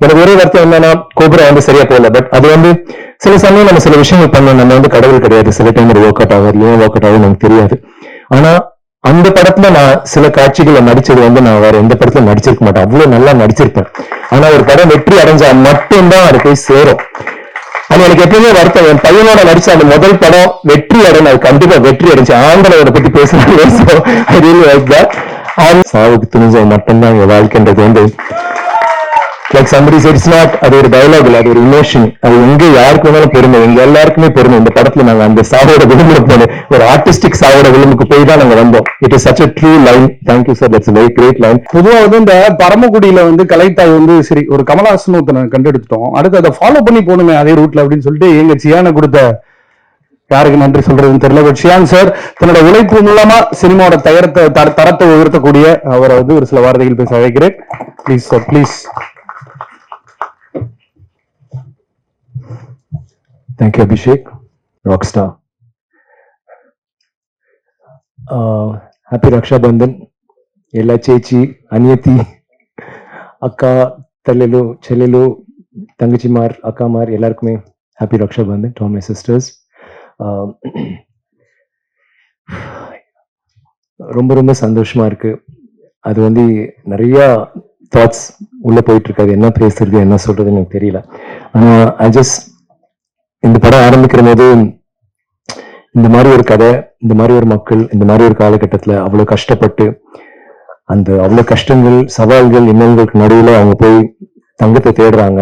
எனக்கு ஒரே வார்த்தை என்னன்னா கோபுரம் வந்து சரியா போகல. பட் அது வந்து சில சமயம் நம்ம சில விஷயங்கள் பண்ணோம். நம்ம வந்து கடவுள் கிடையாது. சில டைம் ஒரு ஒர்க் அவுட் ஆகும் ஏன் ஒர்க் அவுட் ஆகும் எனக்கு தெரியாது. ஆனா அந்த படத்துல நான் சில காட்சிகளை நடிச்சது வந்து நான் வேற எந்த படத்துல நடிச்சிருக்க மாட்டேன். அவ்வளவு நல்லா நடிச்சிருப்பேன். ஆனா ஒரு படம் வெற்றி அடைஞ்சா மட்டும்தான் அது போய் சேரும். அது எனக்கு எப்பவுமே வருத்தம். என் பையனோட நடிச்ச அந்த முதல் படம் வெற்றி அடையும் அது கண்டிப்பா வெற்றி அடைஞ்சு ஆண்களோட பத்தி பேசுறாங்க சாவுக்கு துணிஞ்சது மட்டும்தான் என் வாழ்க்கைன்றது வந்து லைக் சம்படி இட்ஸ் நாட் அது ஒரு டயலாக் இல்லை அது ஒரு இமோஷன் அது எங்க யாருக்கு வேணாலும் பெருமை எங்க எல்லாருக்குமே பெருமை இந்த படத்துல நாங்க அந்த சாவோட விளிம்புல போனோம் ஒரு ஆர்டிஸ்டிக் சாவோட விளிம்புக்கு போய் தான் நாங்க வந்தோம். It is such a true line thank you sir that's very great line பொதுவாக வந்து இந்த பரமக்குடியில வந்து கலைத்தாய் வந்து சரி ஒரு கமலஹாசன் ஒருத்தனை கண்டெடுத்துட்டோம். அடுத்து அதை ஃபாலோ பண்ணி போகணுமே அதே ரூட்ல அப்படின்னு சொல்லிட்டு எங்க சியான கொடுத்த யாருக்கு நன்றி சொல்றதுன்னு தெரியல பட் ஷியான் சார் தன்னோட உழைப்பு மூலமா சினிமாவோட தயரத்தை தரத்தை உயர்த்தக்கூடிய அவரை வந்து ஒரு சில வார்த்தைகள் பேச அழைக்கிறேன். Please sir please thank you Abhishek rockstar happy Rakshabandhan ఎలా చేచి అనియతి అక్క తల్లెలు చెల్లెలు தங்கச்சிமார் அக்காமார் எல்லாருக்குமே happy Rakshabandhan to my sisters ரொம்ப ரொம்ப சந்தோஷமா இருக்கு அது வந்து நிறைய தாட்ஸ் உள்ள போயிட்டு இருக்காது என்ன பேசுறது என்ன சொல்றதுன்னு எனக்கு தெரியல ஆனா ஐ ஜஸ்ட் இந்த படம் ஆரம்பிக்கிற போது இந்த மாதிரி ஒரு கதை இந்த மாதிரி ஒரு மக்கள் இந்த மாதிரி ஒரு காலகட்டத்துல அவ்வளவு கஷ்டப்பட்டு அந்த அவ்வளவு கஷ்டங்கள் சவால்கள் இன்னல்களுக்கு நடுவில் அவங்க போய் தங்கத்தை தேடுறாங்க.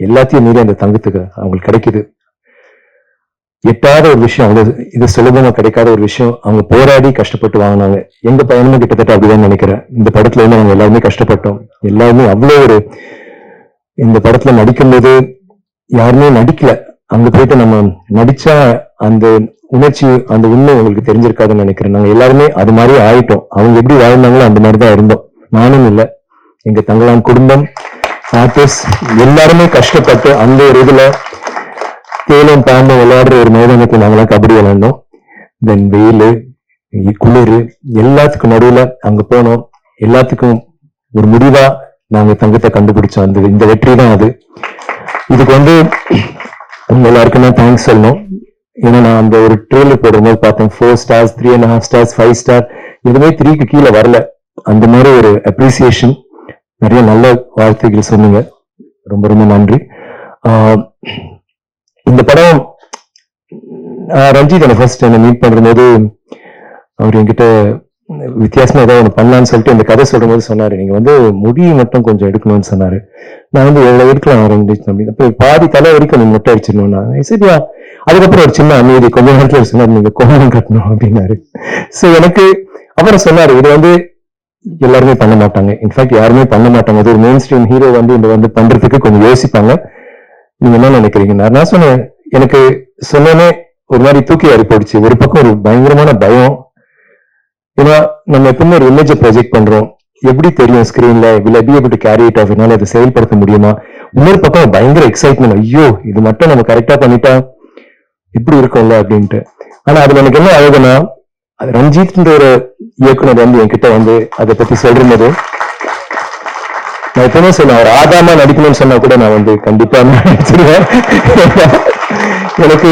எல்லாத்தையும் மீறி அந்த தங்கத்துக்கு அவங்களுக்கு கிடைக்குது. எட்டாத ஒரு விஷயம் அவ்வளோ இது சுலபமாக கிடைக்காத ஒரு விஷயம். அவங்க போராடி கஷ்டப்பட்டு வாங்கினாங்க. எங்க பயணமும் கிட்டத்தட்ட அப்படிதான் நினைக்கிறேன். இந்த படத்துல இருந்து அவங்க எல்லாருமே கஷ்டப்பட்டோம். எல்லாருமே அவ்வளவு ஒரு இந்த படத்துல நடிக்கும்போது யாருமே நடிக்கல. அங்க போயிட்டு நம்ம நடிச்சா அந்த உணர்ச்சி அந்த உண்மை உங்களுக்கு தெரிஞ்சிருக்காதுன்னு நினைக்கிறேன். நாங்க எல்லாருமே அது மாதிரி ஆயிட்டோம். அவங்க எப்படி வாழ்ந்தாங்களோ அந்த மாதிரி தான் இருந்தோம். நானும் இல்லை. எங்க தங்களான் குடும்பம் ஆர்டிஸ்ட் எல்லாருமே கஷ்டப்பட்டு அந்த ஒரு இதுல தேலும் பாம்பும் விளையாடுற ஒரு மைதானத்துல நாங்களாம் கபடி விளையாண்டோம். தென் வெயில் குளிர் எல்லாத்துக்கும் நடுவுல அங்க போனோம். எல்லாத்துக்கும் ஒரு முடிவா நாங்க தங்கத்தை கண்டுபிடிச்சோம். அந்த இந்த வெற்றி தான் அது. இதுக்கு வந்து உங்க எல்லாருக்குமே தேங்க்ஸ் சொல்லணும். ஏன்னா நான் அந்த ஒரு ட்ரெயிலர் போடும்போது பார்த்தேன் four stars three and half stars five star எதுவுமே த்ரீக்கு கீழே வரல. அந்த மாதிரி ஒரு அப்ரிசியேஷன் நிறைய நல்ல வார்த்தைகள் சொன்னீங்க. ரொம்ப ரொம்ப நன்றி. இந்த படம் ரஞ்சித் என்ன ஃபர்ஸ்ட் என்ன மீட் பண்ணும்போது அவர் என்கிட்ட வித்தியாசமா ஏதாவது ஒன்று பண்ணலான்னு சொல்லிட்டு இந்த கதை சொல்லும் போது சொன்னாரு. நீங்க வந்து முடி மட்டும் கொஞ்சம் எடுக்கணும்னு சொன்னாரு. நான் வந்து எவ்வளவு எடுக்கலாம் ரஞ்சித் அப்படின்னு. பாதி தலை வரைக்கும் நீங்க மொட்டை அடிச்சிடணும் சரியா அதுக்கப்புறம் ஒரு சின்ன அமைதி கொஞ்ச நேரத்தில் சொன்னார் சொன்னாரு நீங்க கட்டணும் அப்படின்னாரு. சோ எனக்கு அப்புறம் சொன்னாரு இது வந்து எல்லாருமே பண்ண மாட்டாங்க. இன்ஃபேக்ட் யாருமே பண்ண மாட்டாங்க. அது ஒரு மெயின் ஸ்ட்ரீம் ஹீரோ வந்து இந்த வந்து பண்றதுக்கு கொஞ்சம் யோசிப்பாங்க. நீங்க என்ன நினைக்கிறீங்க? நான் சொன்னேன் எனக்கு சொன்னோன்னே ஒரு மாதிரி தூக்கி அறி போடுச்சு ஒரு பக்கம் ஒரு பயங்கரமான பயம் ஏன்னா நம்ம எப்பவுமே ஒரு இமேஜை ப்ரொஜெக்ட் பண்றோம். எப்படி தெரியும் ஸ்கிரீன்ல will be be to carry it off என்னால அதை செயல்படுத்த முடியுமா? இன்னொரு பக்கம் பயங்கர எக்ஸைட்மெண்ட் ஐயோ இது மட்டும் நம்ம கரெக்டா பண்ணிட்டா இப்படி இருக்கும்ல அப்படின்ட்டு. ஆனா அதுல எனக்கு என்ன அழகுனா அது ரஞ்சித்ன்ற ஒரு இயக்குனர் வந்து என்கிட்ட வந்து அதை பத்தி சொல்றது நான் எப்பவுமே சொன்னேன் அவர் ஆதாமா நடிக்கணும்னு சொன்னா கூட நான் வந்து கண்டிப்பா நடிச்சிருவேன். எனக்கு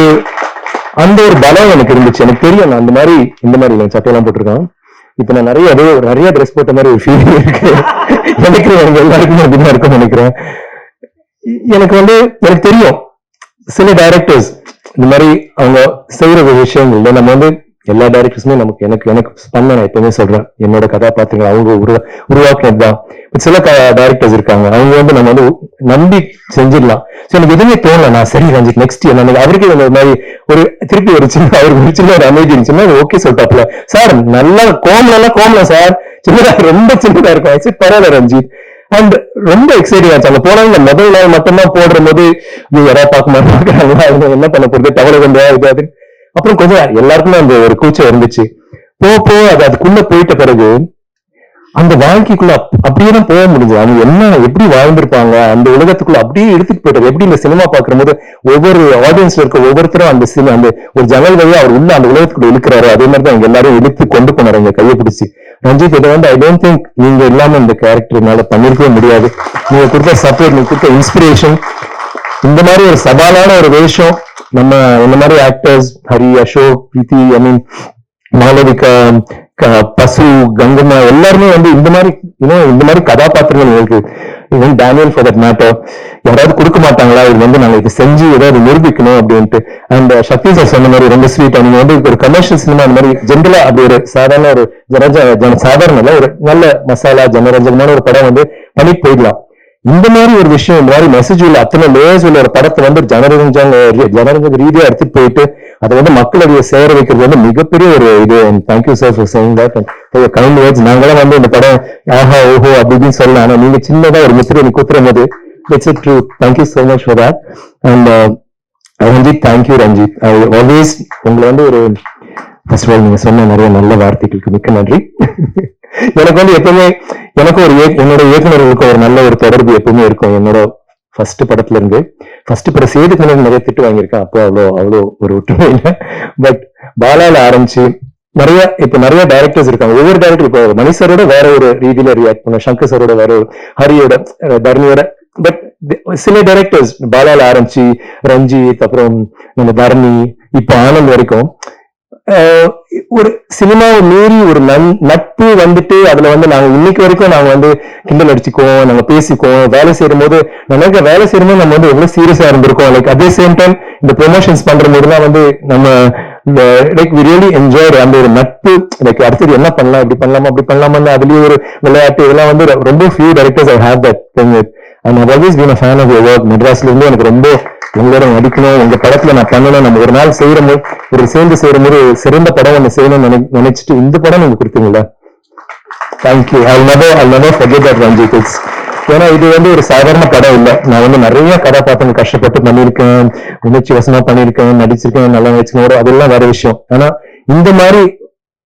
அந்த ஒரு பலம் எனக்கு இருந்துச்சு. எனக்கு தெரியும். நான் அந்த மாதிரி இந்த மாதிரி இல்லை. சட்டையெல்லாம் போட்டிருக்கேன் இப்ப நான் நிறைய அதே ஒரு நிறைய ட்ரெஸ் போட்ட மாதிரி ஒரு ஃபீலிங் இருக்கு. நினைக்கிறேன். எனக்கு எல்லாருக்குமே அப்படிதான் இருக்கும் நினைக்கிறேன். எனக்கு வந்து எனக்கு தெரியும். சில டைரக்டர்ஸ் இந்த மாதிரி அவங்க செய்யற விஷயங்கள்ல நம்ம வந்து எல்லா டைரக்டர்ஸுமே நமக்கு எனக்கு எனக்கு பண்ண நான் எப்பவுமே சொல்றேன். என்னோட கதாபாத்திரங்கள் அவங்க உருவா உருவாக்குனது சில டைரக்டர்ஸ் இருக்காங்க. அவங்க வந்து நம்ம வந்து நம்பி செஞ்சிடலாம். சோ எனக்கு எதுவுமே தோணல. நான் சரி ரஞ்சித் நெக்ஸ்ட் என்ன அவருக்கு இந்த மாதிரி ஒரு திருப்பி ஒரு சின்ன அவருக்கு ஒரு சின்ன ஒரு அமைதி இருந்துச்சுன்னா ஓகே சொல்லிட்டாப்ல சார் நல்லா கோமல எல்லாம் கோமல சார் சின்னதா ரொம்ப சின்னதா இருக்கும். சரி பரவாயில்ல ரஞ்சித். அண்ட் ரொம்ப எக்ஸைட்டிங் ஆச்சு. அங்க போனாங்க முதல் நாள் மட்டும்தான் போடுற போது நீ யாராவது பார்க்க மாட்டாங்க என்ன பண்ண போறது? தவளை கொண்டு இது அப்புறம் கொஞ்சம் எல்லாருக்குமே அந்த ஒரு கூச்சம் இருந்துச்சு. போ போ அது அதுக்குள்ள போயிட்ட பிறகு அந்த வாழ்க்கைக்குள்ள அப்படியே தான் போக முடிஞ்சது. அவங்க என்ன எப்படி வாழ்ந்திருப்பாங்க? அந்த உலகத்துக்குள்ள அப்படியே எடுத்துட்டு போயிட்டாரு எப்படி இந்த சினிமா பாக்கும்போது ஒவ்வொரு ஆடியன்ஸ்ல இருக்க ஒவ்வொருத்தரும் அந்த சினிமா அந்த ஒரு ஜன்னல் வழியா அவர் உள்ள அந்த உலகத்துக்குள்ள இழுக்கிறாரு. அதே மாதிரி தான் எல்லாரும் இழுத்து கொண்டு போனாரு. எங்க கையை பிடிச்சி. ரஞ்சித் இதை வந்து ஐ டோன்ட் திங்க் நீங்க இல்லாம இந்த கேரக்டர்னால பண்ணிருக்கவே முடியாது. நீங்க கொடுத்த சப்போர்ட் நீங்க கொடுத்த இன்ஸ்பிரேஷன் இந்த மாதிரி ஒரு சவாலான ஒரு வேஷம். நம்ம இந்த மாதிரி actors Hari Ashok Preethi I mean Malavika க- பசு கங்கம்மா எல்லாருமே வந்து இந்த மாதிரி இன்னும் இந்த மாதிரி கதாபாத்திரங்கள் உங்களுக்கு even Daniel for that matter யாராவது கொடுக்க மாட்டாங்களா? இது வந்து நாங்க இது செஞ்சு ஏதாவது நிரூபிக்கணும் அப்படின்ட்டு. அண்ட் uh, சக்தி சார் சொன்ன மாதிரி ரொம்ப ஸ்வீட்டா நீங்க வந்து ஒரு கமர்ஷியல் சினிமா அந்த மாதிரி ஜென்ரலா அப்படி ஒரு சாதாரண ஒரு ஜனஜ ஜன சாதாரண இல்ல, ஒரு நல்ல மசாலா ஜனரஞ்சகமான ஒரு படம் வந்து பண்ணிட்டு போயிடலாம். இந்த மாதிரி ஒரு விஷயம் இந்த மாதிரி மெசேஜ் உள்ள அத்தனை லேயர்ஸ் உள்ள ஒரு படத்தை வந்து ஜனரஞ்சாங்க ஜனரஞ்சக ரீதியா எடுத்துட்டு போயிட்டு அதை வந்து மக்களுடைய சேர வைக்கிறது வந்து மிகப்பெரிய ஒரு இது. Thank you sir for saying that kind words நாங்களாம் வந்து இந்த படம் ஆஹா ஓஹோ அப்படின்னு இப்படின்னு சொல்லலாம் ஆனா நீங்க சின்னதா ஒரு முத்திரை குத்துற போது it's it true thank you so much for that and Ranjith thank you Ranjith always உங்களை வந்து ஒரு ஃபர்ஸ்ட் ஆல் நீங்க சொன்ன நிறைய நல்ல வார்த்தைகளுக்கு மிக்க நன்றி. எனக்கு வந்து எப்பவுமே எனக்கு ஒரு இயக்க- என்னோட இயக்குநர்களுக்கு ஒரு நல்ல ஒரு தொடர்பு எப்பவுமே இருக்கும். என்னோட ஃபர்ஸ்ட் படத்துல இருந்து ஃபர்ஸ்ட் படம் சேது கண்ணன் நிறைய திட்டு வாங்கியிருக்கேன் அப்போ அவ்வளோ அவ்வளோ ஒரு ஒற்றுமை இல்லை. பட் பாலால ஆரம்பிச்சு நிறைய இப்ப நிறைய டைரக்டர்ஸ் இருக்காங்க. ஒவ்வொரு டைரக்டர் இப்போ மணி வேற ஒரு ரீதியில ரியாக்ட் பண்ண சங்கர் சரோட வேற ஒரு ஹரியோட தர்ணியோட. பட் சில டைரக்டர்ஸ் பாலால ஆரம்பிச்சு ரஞ்சித் அப்புறம் நம்ம தரணி இப்போ ஆனந்த் வரைக்கும் ஒரு சினிமாவை மீறி ஒரு நன்- நட்பு வந்துட்டு அதுல வந்து நாங்க இன்னைக்கு வரைக்கும் நாங்க வந்து கிண்டல் அடிச்சுக்குவோம் நாங்க பேசிக்குவோம் வேலை செய்யும் போது நினைக்க வேலை செய்யும்போது நம்ம வந்து எவ்வளவு சீரியஸா இருந்திருக்கோம். லைக் அதே சேம் டைம் இந்த ப்ரொமோஷன்ஸ் பண்ற போதுலாம் வந்து நம்ம இந்த லைக் வி ரியலி என்ஜாய் அந்த ஒரு நட்பு. லைக் அடுத்தது என்ன பண்ணலாம் இப்படி பண்ணலாமா அப்படி பண்ணலாமா அதுலயே ஒரு விளையாட்டு இதெல்லாம் வந்து ரொம்ப few directors I have that thing and I always been a fan of your work மெட்ராஸ்ல இருந்து எனக்கு ரொம்ப உங்களோட நடிக்கணும். உங்க படத்துல நான் பண்ணணும். நம்ம ஒரு நாள் செய்யற போது ஒரு சேர்ந்து செய்யற போது ஒரு சிறந்த படம் ஒன்று செய்யணும்னு நினை- நினைச்சிட்டு இந்த படம் நீங்க கொடுத்தீங்களா thank you I never I never forget that Ranjith it's ஏன்னா இது வந்து ஒரு சாதாரண படம் இல்லை. நான் வந்து நிறைய கதாபாத்திரங்கள் கஷ்டப்பட்டு பண்ணியிருக்கேன். உணர்ச்சி வசமா பண்ணியிருக்கேன். நடிச்சிருக்கேன். நல்லா நடிச்சிருக்கேன். அதெல்லாம் வேற விஷயம். ஆனா இந்த மாதிரி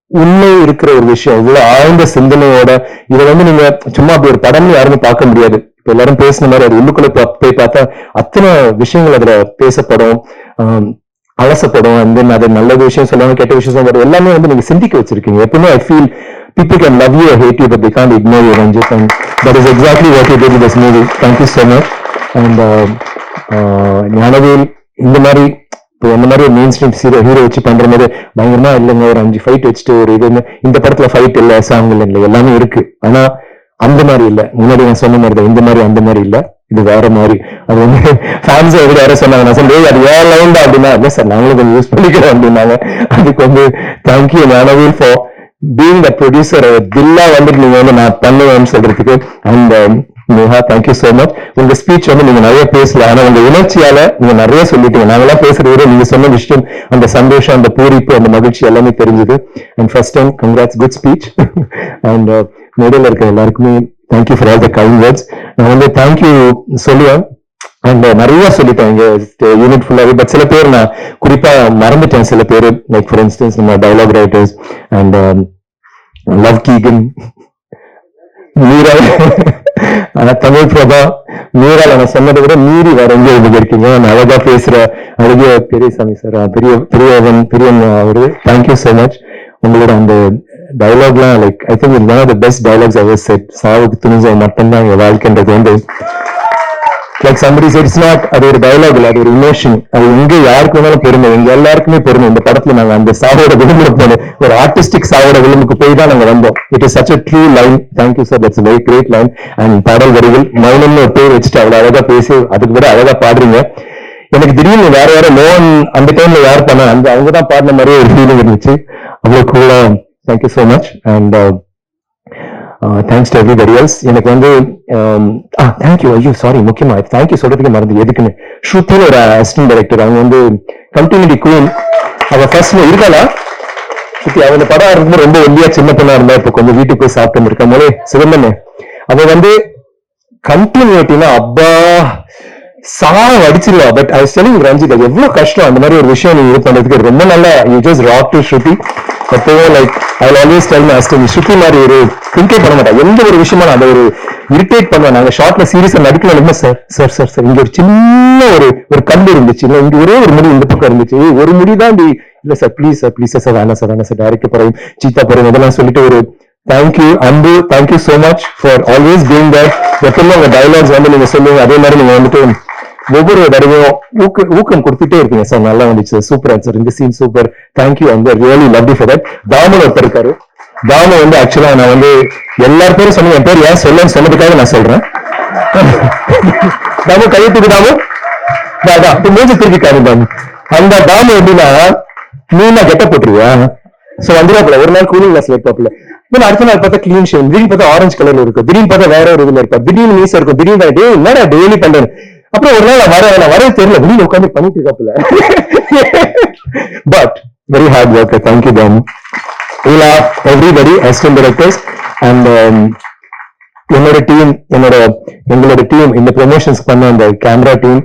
உண்மை இருக்கிற ஒரு விஷயம் இவ்வளவு ஆழ்ந்த சிந்தனையோட இதை வந்து நீங்க சும்மா அப்படி ஒரு படம்னு யாருமே பார்க்க முடியாது. எல்லாரும் பேசின மாதிரி அது உள்ளுக்குள்ள போய் பார்த்தா அத்தனை விஷயங்கள் அதுல பேசப்படும். அலசப்படும். அந்த then அது நல்ல விஷயம் சொல்லாம கெட்ட விஷயம் சொல்லுவாங்க எல்லாமே வந்து நீங்க சிந்திக்க வச்சிருக்கீங்க. எப்பவுமே I feel people can love you hate you but but they ignore you Ranjith and that is exactly what you did this movie this movie. Thank you um, uh, Gnanavel இந்த மாதிரி இப்போ அந்த மாதிரி மெயின் ஸ்ட்ரீம் ஹீரோ ஹீரோ வச்சு பண்ற மாதிரி பயங்கரமா இல்லைங்க ஒரு அஞ்சு ஃபைட் வச்சுட்டு ஒரு இது இந்த படத்துல ஃபைட் இல்லை சாங் இல்ல எல்லாமே இருக்கு. ஆனா அந்த மாதிரி இல்ல. முன்னாடி நான் சொன்ன மாதிரி தான். இந்த மாதிரி அந்த மாதிரி இல்ல. இது வேற மாதிரி. அது வந்து ஃபேன்ஸ் எப்படி யாரும் சொன்னாங்க நான் சொன்னேன் அது வேற லைன் தான் அப்படின்னா இல்ல சார் நாங்களும் கொஞ்சம் யூஸ் பண்ணிக்கிறோம் அப்படின்னாங்க. அதுக்கு வந்து thank you Gnanavel for being the producer தில்லா வந்துட்டு நீங்க வந்து நான் பண்ணுவேன்னு சொல்றதுக்கு and Neha thank you so much உங்க ஸ்பீச் வந்து நீங்க நிறைய பேசல ஆனா உங்க உணர்ச்சியால நீங்க நிறைய சொல்லிட்டீங்க. நாங்களாம் பேசுறது நீங்க சொன்ன விஷயம் அந்த சந்தோஷம் அந்த பூரிப்பு அந்த மகிழ்ச்சி எல்லாமே தெரிஞ்சது. And first time congrats good speech and மேடையில் இருக்க எல்லாருக்குமே thank you for all the kind words நான் வந்து தேங்க்யூ சொல்லுவேன். அண்ட் uh, நிறைய சொல்லிட்டேன். இங்க யூனிட் ஃபுல்லாவே பட் சில பேர் நான் குறிப்பா மறந்துட்டேன். சில பேர் லைக் ஃபார் இன்ஸ்டன்ஸ் நம்ம டைலாக் ரைட்டர்ஸ் அண்ட் லவ் கீகன் மீரா ஆனா தமிழ் பிரபா மீரால நான் சொன்னதை விட மீறி வேற எங்க இவங்க இருக்கீங்க நான் அழகா பேசுற அழகிய பெரியசாமி சார் பெரிய பெரியவன் பெரியன் அவரு. தேங்க்யூ சோ மச் உங்களோட அந்த டைலாக்லாம் like I think one of the best dialogues ever said சாவுக்கு துணிஞ்ச மட்டும்தான் எங்க வாழ்க்கைன்றது வந்து லைக் சம்படி இட்ஸ் நாட் அது ஒரு டைலாக் இல்லை அது ஒரு இமோஷன் அது எங்க யாருக்கு வேணாலும் பெருமை எங்க எல்லாருக்குமே பெருமை இந்த படத்துல நாங்க அந்த சாவோட விளிம்புல போனோம் ஒரு ஆர்டிஸ்டிக் சாவோட விளிம்புக்கு போய் தான் நாங்க வந்தோம். It is such a true line thank you sir that's very great line and பாடல் வரிகள் மௌனம்னு ஒரு பேர் வச்சுட்டு அவ்வளவு அழகா பேசி அதுக்கு விட அழகா பாடுறீங்க. எனக்கு திடீர்னு வேற வேற லோன் அந்த டைம்ல யார் பண்ண அந்த அவங்க தான் பாடின மாதிரியே ஒரு ஃபீலிங் இருந்துச்சு. அவ்வளவு கூலா thank you so much and thanks to everybody else எனக்கு வந்து um, ah, தேங்க்யூ ஐயோ சாரி முக்கியமா தேங்க்யூ சொல்றதுக்கு மறந்து எதுக்குன்னு? ஸ்ருத்தின்னு ஒரு அசிஸ்டன்ட் டைரக்டர் அவங்க வந்து கண்டினியூட்டி குயின் அவ ஃபர்ஸ்ட் இருக்கலா? ஸ்ருதி அவ படம் இருக்கும்போது ரொம்ப ஒல்லியா சின்ன பொண்ணா இருந்தா இப்போ கொஞ்சம் வீட்டுக்கு போய் சாப்பிட்டு இருக்க போலே சிவந்தனே அவ வந்து கண்டினியூட்டினா அப்பா சாவ அடிச்சிருவா. பட் ஐ ஸ்டெலிங் ரஞ்சித் அது எவ்வளவு கஷ்டம் அந்த மாதிரி ஒரு விஷயம் நீங்க இது பண்றதுக்கு ரொம்ப நல்லா you just rock to Shruti அப்பவே லைக் அதில் ஆல்வேஸ் டெல் மை அஸ்டன் மாதிரி ஒரு திங்கே பண்ண மாட்டா எந்த ஒரு விஷயமா நான் அதை ஒரு இரிட்டேட் பண்ணுவேன் நாங்க ஷார்ட்ல சீரியஸா நடிக்கணும் சார் சார் சார் சார் இங்க ஒரு சின்ன ஒரு ஒரு கல் இருந்துச்சு. இல்ல இங்க ஒரே ஒரு முடி இந்த பக்கம் இருந்துச்சு. ஒரு முடி தான் இப்படி இல்ல sir please sir please sir வேணாம் சார் வேணாம் சார் டேரக்ட் போறோம் சீத்தா போறோம் இதெல்லாம் சொல்லிட்டு ஒரு thank you Anbu thank you so much for always being that எப்பவுமே உங்க டைலாக்ஸ் வந்து நீங்க சொல்லுங்க. அதே மாதிரி நீங்க வந்துட்டு ஒவ்வொரு தடவையும் ஊக்க ஊக்கம் கொடுத்துட்டே இருக்கீங்க சார் நல்லா வந்துச்சு. சூப்பர் சார் இந்த சீன் சூப்பர் தேங்க்யூ அந்த really love for that Thaman ஒருத்தர் இருக்காரு. தாமு வந்து ஆக்சுவலா நான் வந்து எல்லார் பேரும் சொன்னேன். என் பேர் ஏன் சொல்லன்னு சொன்னதுக்காக நான் சொல்றேன். தாமு கையை தாமு. அதான் இப்ப மூஞ்சி திருப்பி காமி தாமு. அந்த தாமு எப்படின்னா நீனா கெட்ட போட்டுருவியா? சோ வந்துடாப்புல ஒரு நாள் கூலிங் கிளாஸ் இருப்பாப்புல. இன்னும் அடுத்த நாள் பார்த்தா கிளீன் ஷேவ் திடீர்னு பார்த்தா ஆரஞ்சு கலர்ல இருக்கும். திடீர்னு பார்த்தா வேற ஒரு இதுல இருப்பா திடீர்னு மீசா இருக்கும். திடீர்னு என்னடா டெய்லி பண்றேன் அப்புறம் ஒரு நாள் வர நான் வரவே தெரியல. வெளியில உட்காந்து பண்ணிட்டு இருக்காப்புல. But very hard work thank you தம் இல்லா எவ்ரிபடி அசிஸ்டன்ட் டைரக்டர்ஸ் அண்ட் என்னோட டீம் என்னோட எங்களோட டீம் இந்த ப்ரொமோஷன்ஸ் பண்ண அந்த கேமரா டீம்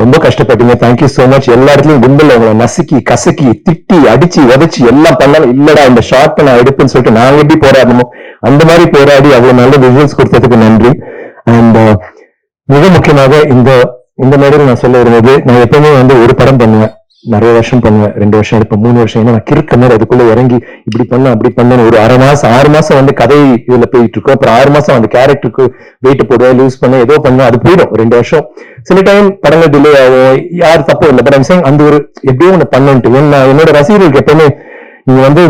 ரொம்ப கஷ்டப்பட்டீங்க. தேங்க்யூ சோ மச் எல்லா இடத்துலயும் கும்பல் உங்களை நசுக்கி கசக்கி திட்டி அடிச்சு உதச்சு எல்லாம் பண்ணாலும் இல்லடா இந்த ஷார்ட் நான் எடுப்பேன்னு சொல்லிட்டு நாங்க எப்படி போராடணுமோ அந்த மாதிரி போராடி அவ்வளவு நல்ல விஜுவல்ஸ் கொடுத்ததுக்கு நன்றி. அண்ட் மிக முக்கியமாக இந்த இந்த மேடையில் நான் சொல்ல இருந்தது நான் எப்பவுமே வந்து ஒரு படம் பண்ணுவேன். நிறைய வருஷம் பண்ணுவேன். ரெண்டு வருஷம் எடுப்பேன். மூணு வருஷம். ஏன்னா நான் கிறுக்க மாதிரி அதுக்குள்ள இறங்கி இப்படி பண்ண அப்படி பண்ண ஒரு அரை மாசம் ஆறு மாசம் வந்து கதை இதுல போயிட்டு இருக்கும். அப்புறம் ஆறு மாசம் அந்த கேரக்டருக்கு வெயிட் போடுவேன் லூஸ் பண்ண ஏதோ பண்ண அது போயிடும். ரெண்டு வருஷம். சில டைம் படங்கள் டிலே ஆகும். யார் தப்பு இல்லை. பட் அந்த ஒரு எப்படியும் ஒன்று பண்ணன்ட்டு நான் என்னோட ரசிகர்களுக்கு எப்பவுமே நீங்க வந்து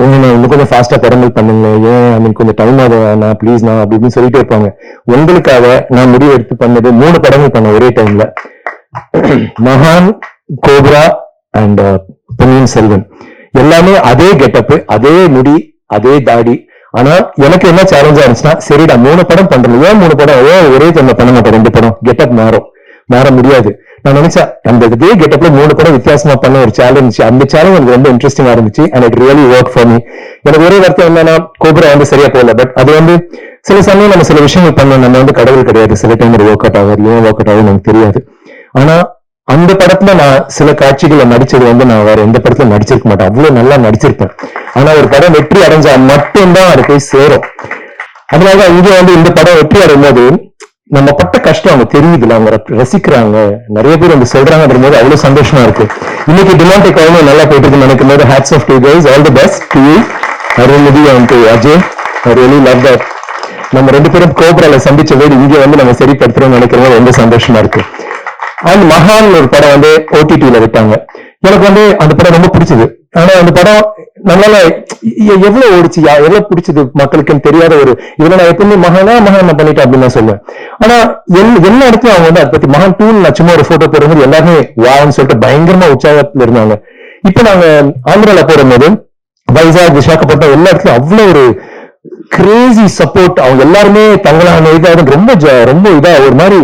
உங்க இன்னும் கொஞ்சம் ஃபாஸ்டா படங்கள் பண்ணுங்க. ஏன் ஐ மீன் கொஞ்சம் டைம் ஆகும் நான் ப்ளீஸ் நான் அப்படி இப்படின்னு சொல்லிட்டே இருப்பாங்க. உங்களுக்காக நான் முடிவு எடுத்து பண்ணது மூணு படங்கள் பண்ண ஒரே டைம்ல மகான் கோப்ரா அண்ட் uh, பொன்னியின் செல்வன். எல்லாமே அதே கெட்டப் அதே முடி அதே தாடி. ஆனா எனக்கு என்ன சேலஞ்சா இருந்துச்சுன்னா சரிடா மூணு படம் பண்றேன். ஏன் மூணு படம்? ஏன் ஒரே டைம்ல பண்ண மாட்டேன்? ரெண்டு படம். கெட்டப் மாறும். மாற முடியாது. நான் நினைச்சேன் அந்த இதே கெட்டப்ல மூணு படம் வித்தியாசமா பண்ண ஒரு சேலஞ்ச் அந்த சேலஞ்ச் எனக்கு ரொம்ப இன்ட்ரெஸ்டிங்கா இருந்துச்சு and it really work for me எனக்கு ஒரே வார்த்தை என்னன்னா கோபுரா வந்து சரியா போகல. பட் அது வந்து சில சமயம் நம்ம சில விஷயங்கள் பண்ணோம் நம்ம வந்து கடவுள் கிடையாது. சில டைம் ஒர்க் அவுட் ஆகாது. ஏன் ஒர்க் அவுட் ஆகுது எனக்கு தெரியாது. ஆனா அந்த படத்துல நான் சில காட்சிகளை நடிச்சது வந்து நான் வேற எந்த படத்துல நடிச்சிருக்க மாட்டேன். அவ்வளவு நல்லா நடிச்சிருப்பேன். ஆனா ஒரு படம் வெற்றி அடைஞ்சா மட்டும்தான் அது போய் சேரும். அதனால இங்க வந்து இந்த படம் வெற்றி அடையும் போது நம்ம பட்ட கஷ்டம் அவங்க தெரியுதுல அவங்க ரசிக்கிறாங்க. நிறைய பேர் வந்து சொல்றாங்கன்ற போது அவ்வளவு சந்தோஷமா இருக்கு. இன்னைக்கு டிமாண்டிக் அவ்வளவு நல்லா போயிட்டு இருக்கு நினைக்கும் போது hats off to guys all the best to you Arulmathi and to Ajay. I really love that நம்ம ரெண்டு பேரும் கோபுரால சந்திச்ச போது இங்க வந்து நம்ம சரிப்படுத்துறோம்னு நினைக்கிறோம் ரொம்ப சந்தோஷமா இருக்கு. அண்ட் மகான் ஒரு படம் வந்து ஓடிடியில விட்டாங்க. எனக்கு வந்து அந்த படம் ரொம்ப பிடிச்சது. ஆனா அந்த படம் நம்மளால எவ்வளவு ஓடிச்சு யா- எவ்வளவு பிடிச்சது மக்களுக்குன்னு தெரியாத ஒரு இதுல நான் எப்பவுமே மகனா மகான் நான் பண்ணிட்டேன் அப்படின்னு நான் சொல்லுவேன். ஆனா எல்- எல்லா இடத்துலயும் அவங்க வந்து அதை பத்தி மகான் டூ நான் சும்மா ஒரு போட்டோ போடும்போது எல்லாருமே வான்னு சொல்லிட்டு பயங்கரமா உற்சாகத்துல இருந்தாங்க. இப்ப நாங்க ஆந்திரால போடும்போது வைசாக் விசாகப்பட்டினம் எல்லா இடத்துலயும் அவ்வளவு ஒரு கிரேசி சப்போர்ட் அவங்க எல்லாருமே தங்களான இதாக ரொம்ப ரொம்ப இதா ஒரு மாதிரி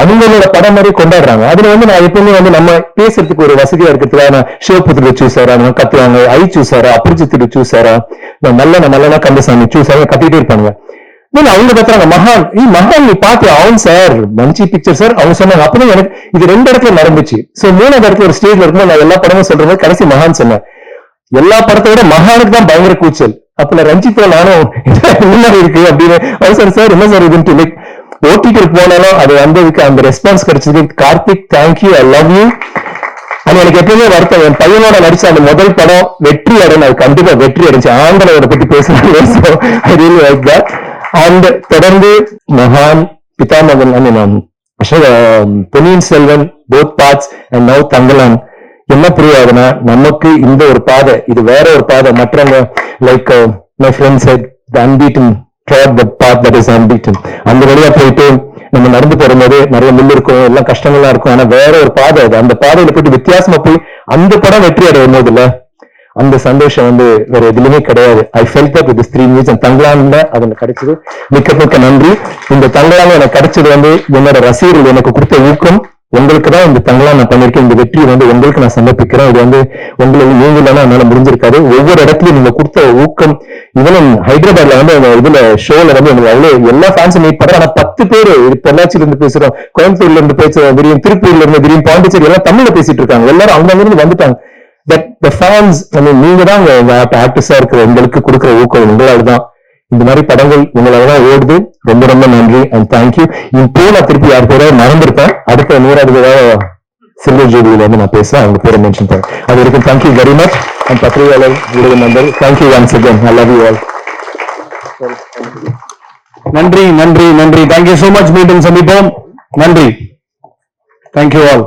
அவங்களோட படம் மாதிரி கொண்டாடுறாங்க. அதுல வந்து நான் எப்பவுமே வந்து நம்ம பேசுறதுக்கு ஒரு வசதியா இருக்கிறதுக்காக நான் சிவபுத்திர சூசாரா நம்ம கத்துவாங்க. ஐ சூசாரா அபிரிஜித்து சூசாரா நல்ல நல்லனா கந்தசாமி சூசாரா கத்திட்டே இருப்பாங்க அவங்க கத்துறாங்க மகான் நீ மகான் நீ பாத்து அவன் சார் மஞ்சி பிக்சர் சார் அவங்க சொன்னாங்க. அப்பதான் எனக்கு இது ரெண்டு இடத்துல நடந்துச்சு சோ மூணாவது இடத்துல ஒரு ஸ்டேஜ்ல இருக்கும்போது நான் எல்லா படமும் சொல்ற மாதிரி கடைசி மகான் சொன்னேன் எல்லா படத்தை விட மகானுக்கு தான் பயங்கர கூச்சல். அப்ப ரஞ்சித் நானும் என்ன இருக்கு? அப்படின்னு அவர் சார் சார் என்ன சார் இதுன்ட்டு லைக் ஓட்டிட்டு போனாலும் அது வந்ததுக்கு அந்த ரெஸ்பான்ஸ் கிடைச்சதுக்கு Karthik thank you I love you அது எனக்கு எப்பவுமே வருத்தம். என் பையனோட நடிச்ச அந்த முதல் படம் வெற்றி அடையும் அது கண்டிப்பா வெற்றி அடைஞ்சு ஆண்டனோட பத்தி பேசுறாங்க அண்ட் தொடர்ந்து மகான் Pithamagan I mean um, um, Ponniyin Selvan both parts and now Thangalaan. என்ன புரியாதுன்னா நமக்கு இந்த ஒரு பாதை இது வேற ஒரு பாதை. மற்றவங்க like my friends unbeaten trod the path that is unbeaten அந்த வழியா போயிட்டு நம்ம நடந்து போகும்போது நிறைய முள் இருக்கும் எல்லாம் கஷ்டங்கள்லாம் இருக்கும். ஆனா வேற ஒரு பாதை அது. அந்த பாதையில போயிட்டு வித்தியாசமா போய் அந்த படம் வெற்றி அடையும் போதுல அந்த சந்தோஷம் வந்து வேற எதுலையுமே கிடையாது. I felt up with three minutes தங்களான்ல அது எனக்கு கிடைச்சது. மிக்க மிக்க நன்றி. இந்த தங்களால எனக்கு கிடைச்சது வந்து என்னோட ரசிகர்கள் எனக்கு கொடுத்த ஊக்கம். உங்களுக்கு தான் இந்த தங்களா நான் பண்ணிருக்கேன் இந்த வெற்றியை வந்து உங்களுக்கு நான் சமர்ப்பிக்கிறேன். இது வந்து உங்களுக்கு நீங்க இல்லைன்னா என்னால முடிஞ்சிருக்காது. ஒவ்வொரு இடத்துலயும் நீங்க கொடுத்த ஊக்கம் இவனும் ஹைதராபாத்ல வந்து இதுல ஷோல வந்து எனக்கு அவ்வளவு எல்லா ஃபேன்ஸும் மீட் பண்றேன் ஆனா பத்து பேர் பொள்ளாச்சியில இருந்து பேசுறோம் கோயம்புத்தூர்ல இருந்து பேசுறோம் திடீர்னு திருப்பூர்ல இருந்து திடீர்னு பாண்டிச்சேரி எல்லாம் தமிழ்ல பேசிட்டு இருக்காங்க. எல்லாரும் அவங்க இருந்து வந்துட்டாங்க. தட் த ஃபேன்ஸ் நீங்க தான் ஆர்டிஸ்டா இருக்கிற உங்களுக்கு கொடுக்குற ஊக்கம் உங்களால தான் இந்த மாதிரி படங்கள் உங்களாலதான் ஓடுது. ரொம்ப ரொம்ப நன்றி அண்ட் தேங்க்யூ என் நான் திருப்பி யார் பேரோ மறந்துருப்பேன். அடுத்த நூறாவது தடவை சில்வர் ஜூபிலியில வந்து நான் பேசுறேன் அவங்க பேரை மென்ஷன் பண்ணேன் அது வரைக்கும் தேங்க்யூ வெரி மச் அண்ட் பத்திரிகையாளர் ஊடக நண்பர் thank you once again I love you all நன்றி நன்றி நன்றி. தேங்க்யூ சோ மச் மீண்டும் சந்திப்போம். நன்றி. தேங்க்யூ ஆல்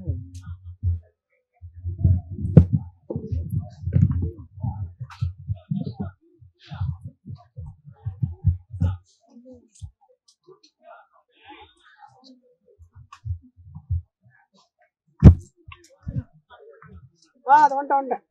ஆ அது வந்துட்டேன் வந்துட்டேன்